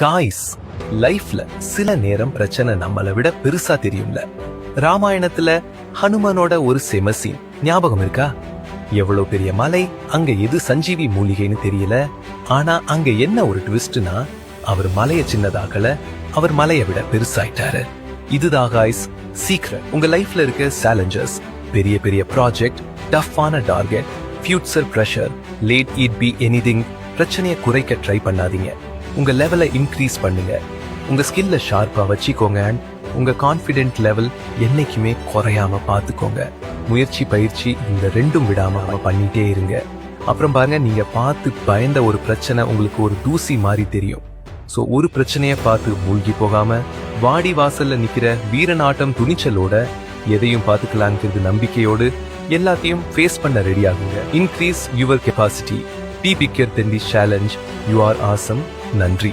Guys லைஃப்ல சில நேரம் பிரச்சனை நம்மளை விட பெருசா தெரியும்ல. ராமாயணத்துல ஹனுமனோட ஒரு செமசீன் ஞாபகம் இருக்கா? எவ்வளவு பெரிய மலை அங்க எது சஞ்சீவி மூலிகைன்னு தெரியல. ஆனா அங்க என்ன ஒரு ட்விஸ்ட்னா அவர் மலைய சின்னதாக்கல அவர் மலையை விட பெருசாயிட்டாரு. இதுதான் காய்ஸ் சீக்கிரம் உங்க லைஃப்ல இருக்க சேலஞ்சஸ் பெரிய பெரிய ப்ராஜெக்ட் டஃப்பான target future pressure let it be anything பிரச்சனையை குறைக்க ட்ரை பண்ணாதீங்க. உங்க லெவலை இன்க்ரீஸ் பண்ணுங்க. உங்க ஸ்கில்ல ஷார்ப்பா வச்சுக்கோங்க அண்ட் உங்க கான்ஃபிடென்ட் லெவல் என்னைக்குமே குறையாம பார்த்துக்கோங்க. முயற்சி பயிற்சி இந்த ரெண்டும் விடாம பண்ணிட்டே இருங்க. அப்புறம் பாருங்க நீங்க பார்த்து பயந்த ஒரு பிரச்சனை உங்களுக்கு ஒரு தூசி மாதிரி தெரியும். ஸோ ஒரு பிரச்சனையை பார்த்து மூழ்கி போகாம வாடி வாசல்ல நிக்கிற வீரநாட்டம் துணிச்சலோட எதையும் பார்த்துக்கலாங்கிறது நம்பிக்கையோடு எல்லாத்தையும் ஃபேஸ் பண்ண ரெடி ஆகுங்க. Increase your capacity be bigger than the challenge you are awesome நன்றி.